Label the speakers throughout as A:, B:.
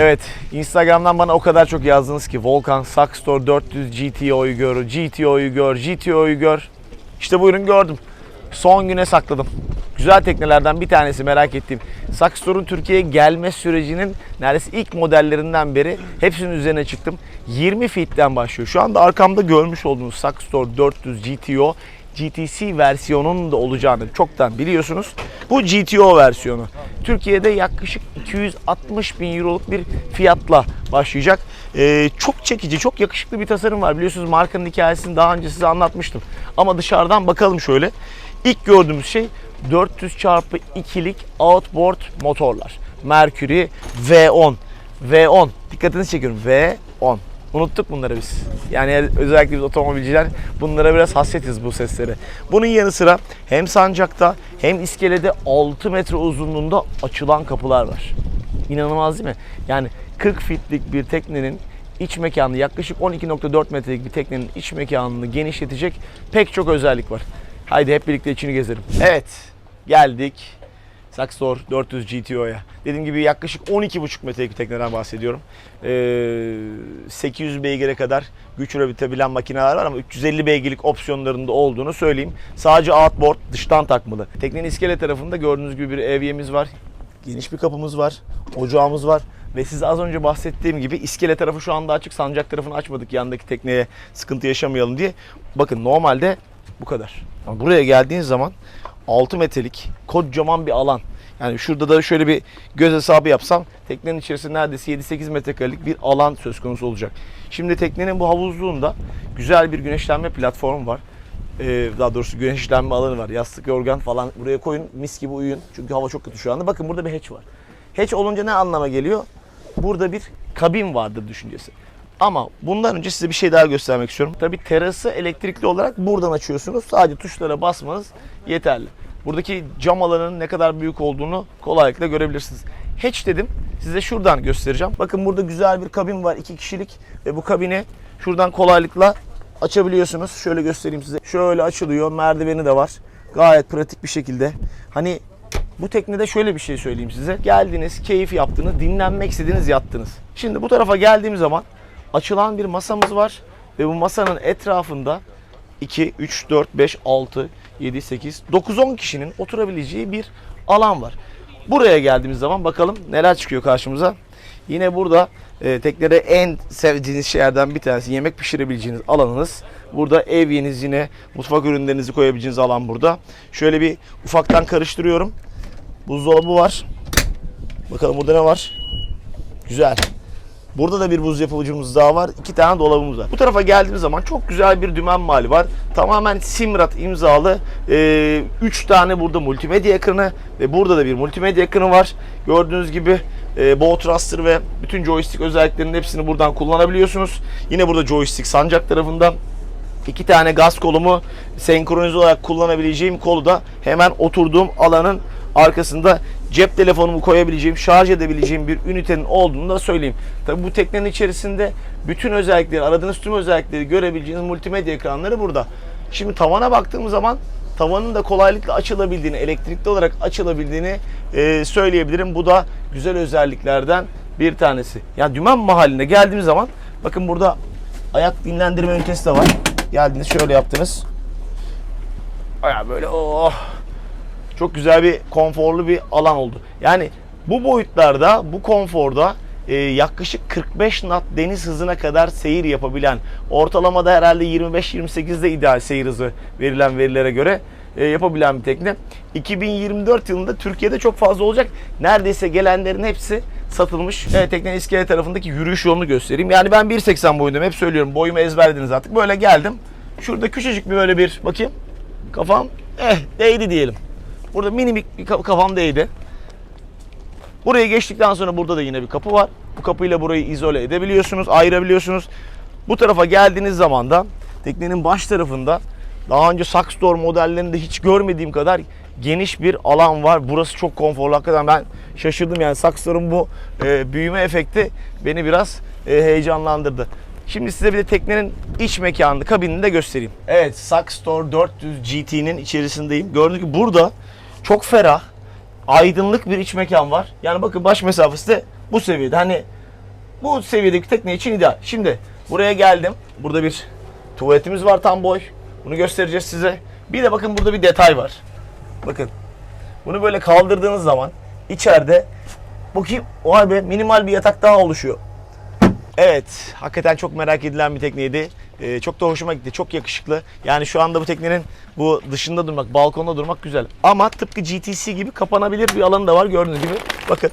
A: Evet, Instagram'dan bana o kadar çok yazdınız ki Volkan Saxtor 400 GTO'yu gör, GTO'yu gör, GTO'yu gör. İşte buyurun gördüm. Son güne sakladım. Güzel teknelerden bir tanesi merak ettiğim. Saxtor'un Türkiye'ye gelme sürecinin neredeyse ilk modellerinden beri hepsinin üzerine çıktım. 20 feet'ten başlıyor. Şu anda arkamda görmüş olduğunuz Saxtor 400 GTO GTC versiyonunun da olacağını çoktan biliyorsunuz. Bu GTO versiyonu. Türkiye'de yaklaşık 260 bin euroluk bir fiyatla başlayacak. Ee, çok çekici, çok yakışıklı bir tasarım var. Biliyorsunuz markanın hikayesini daha önce size anlatmıştım. Ama dışarıdan bakalım şöyle. İlk gördüğümüz şey 400 çarpı 2'lik outboard motorlar. Mercury V10. V10. Dikkatinizi çekiyorum. V10. Unuttuk bunları biz. Yani özellikle biz otomobilciler bunlara biraz hassetiz bu seslere. Bunun yanı sıra hem sancakta hem iskelede 6 metre uzunluğunda açılan kapılar var. İnanılmaz değil mi? Yani 40 fitlik bir teknenin iç mekanı yaklaşık 12.4 metrelik bir teknenin iç mekanını genişletecek pek çok özellik var. Haydi hep birlikte içini gezelim. Evet geldik Saxor 400 GTO'ya. Dediğim gibi yaklaşık 12,5 metrelik bir tekneden bahsediyorum. Ee, 800 beygire kadar güç üretebilen makineler var ama 350 beygirlik opsiyonlarında olduğunu söyleyeyim. Sadece outboard dıştan takmalı. Teknenin iskele tarafında gördüğünüz gibi bir evyemiz var. Geniş bir kapımız var. Ocağımız var. Ve size az önce bahsettiğim gibi iskele tarafı şu anda açık. Sancak tarafını açmadık yandaki tekneye sıkıntı yaşamayalım diye. Bakın normalde bu kadar. Buraya geldiğiniz zaman 6 metrelik kocaman bir alan. Yani şurada da şöyle bir göz hesabı yapsam teknenin içerisinde neredeyse 7-8 metrekarelik bir alan söz konusu olacak. Şimdi teknenin bu havuzluğunda güzel bir güneşlenme platformu var. Ee, daha doğrusu güneşlenme alanı var. Yastık, yorgan falan buraya koyun mis gibi uyuyun. Çünkü hava çok kötü şu anda. Bakın burada bir hatch var. Hatch olunca ne anlama geliyor? Burada bir kabin vardır düşüncesi. Ama bundan önce size bir şey daha göstermek istiyorum. Tabii terası elektrikli olarak buradan açıyorsunuz. Sadece tuşlara basmanız yeterli. Buradaki cam alanının ne kadar büyük olduğunu kolaylıkla görebilirsiniz. Hatch dedim. Size şuradan göstereceğim. Bakın burada güzel bir kabin var. iki kişilik. Ve bu kabini şuradan kolaylıkla açabiliyorsunuz. Şöyle göstereyim size. Şöyle açılıyor. Merdiveni de var. Gayet pratik bir şekilde. Hani bu teknede şöyle bir şey söyleyeyim size. Geldiniz, keyif yaptınız, dinlenmek istediniz, yattınız. Şimdi bu tarafa geldiğim zaman açılan bir masamız var ve bu masanın etrafında 2, 3, 4, 5, 6, 7, 8, 9, 10 kişinin oturabileceği bir alan var. Buraya geldiğimiz zaman bakalım neler çıkıyor karşımıza. Yine burada e, teknede en sevdiğiniz şeylerden bir tanesi yemek pişirebileceğiniz alanınız. Burada evyeniz yine mutfak ürünlerinizi koyabileceğiniz alan burada. Şöyle bir ufaktan karıştırıyorum. Buzdolabı var. Bakalım burada ne var? Güzel. Burada da bir buz yapıcımız daha var. İki tane dolabımız var. Bu tarafa geldiğimiz zaman çok güzel bir dümen mali var. Tamamen Simrat imzalı. 3 tane burada multimedya ekranı ve burada da bir multimedya ekranı var. Gördüğünüz gibi e, bow thruster ve bütün joystick özelliklerinin hepsini buradan kullanabiliyorsunuz. Yine burada joystick sancak tarafında iki tane gaz kolumu senkronize olarak kullanabileceğim kolu da hemen oturduğum alanın arkasında cep telefonumu koyabileceğim, şarj edebileceğim bir ünitenin olduğunu da söyleyeyim. Tabi bu teknenin içerisinde bütün özellikleri, aradığınız tüm özellikleri görebileceğiniz multimedya ekranları burada. Şimdi tavana baktığımız zaman tavanın da kolaylıkla açılabildiğini, elektrikli olarak açılabildiğini e, söyleyebilirim. Bu da güzel özelliklerden bir tanesi. Yani dümen mahalline geldiğimiz zaman bakın burada ayak dinlendirme ünitesi de var. Geldiniz şöyle yaptınız. Aya böyle oh çok güzel bir konforlu bir alan oldu. Yani bu boyutlarda, bu konforda e, yaklaşık 45 knot deniz hızına kadar seyir yapabilen, ortalamada herhalde 25-28'de ideal seyir hızı verilen verilere göre e, yapabilen bir tekne. 2024 yılında Türkiye'de çok fazla olacak. Neredeyse gelenlerin hepsi satılmış. Evet teknenin iskele tarafındaki yürüyüş yolunu göstereyim. Yani ben 1.80 boyundayım. Hep söylüyorum. Boyumu ezberlediniz artık. Böyle geldim. Şurada küçücük bir böyle bir bakayım. Kafam eh değdi diyelim. Burada minik bir ka- kafam değdi. Burayı geçtikten sonra burada da yine bir kapı var. Bu kapıyla burayı izole edebiliyorsunuz, ayırabiliyorsunuz. Bu tarafa geldiğiniz zaman da teknenin baş tarafında daha önce Saxdor modellerinde hiç görmediğim kadar geniş bir alan var. Burası çok konforlu. Hakikaten ben şaşırdım yani Saxdor'un bu e, büyüme efekti beni biraz e, heyecanlandırdı. Şimdi size bir de teknenin iç mekanını, kabinini de göstereyim. Evet, Saxdor 400 GT'nin içerisindeyim. Gördüğünüz gibi burada çok ferah, aydınlık bir iç mekan var. Yani bakın baş mesafesi de bu seviyede. Hani bu seviyedeki tekne için ideal. Şimdi buraya geldim. Burada bir tuvaletimiz var tam boy. Bunu göstereceğiz size. Bir de bakın burada bir detay var. Bakın. Bunu böyle kaldırdığınız zaman içeride bakayım vay be minimal bir yatak daha oluşuyor. Evet, hakikaten çok merak edilen bir tekneydi. Ee, çok da hoşuma gitti, çok yakışıklı. Yani şu anda bu teknenin bu dışında durmak, balkonda durmak güzel. Ama tıpkı GTC gibi kapanabilir bir alanı da var gördüğünüz gibi. Bakın,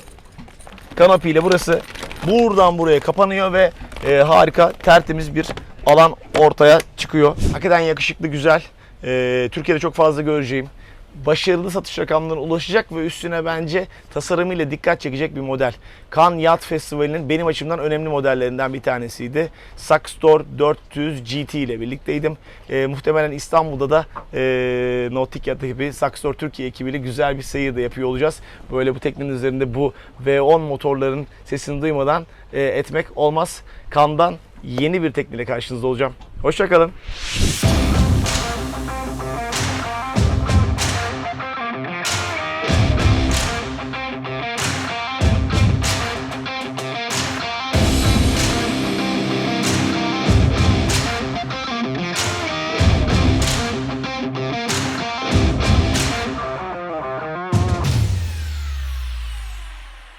A: kanopi ile burası buradan buraya kapanıyor ve e, harika, tertemiz bir alan ortaya çıkıyor. Hakikaten yakışıklı, güzel. Ee, Türkiye'de çok fazla göreceğim başarılı satış rakamlarına ulaşacak ve üstüne bence tasarımıyla dikkat çekecek bir model. Cannes Yacht Festivali'nin benim açımdan önemli modellerinden bir tanesiydi. Saxtor 400 GT ile birlikteydim. Ee, muhtemelen İstanbul'da da e, Nautic Yacht ekibi, Saxtor Türkiye ekibiyle güzel bir seyir de yapıyor olacağız. Böyle bu teknenin üzerinde bu V10 motorların sesini duymadan e, etmek olmaz. Cannes'dan yeni bir tekneyle karşınızda olacağım. Hoşçakalın.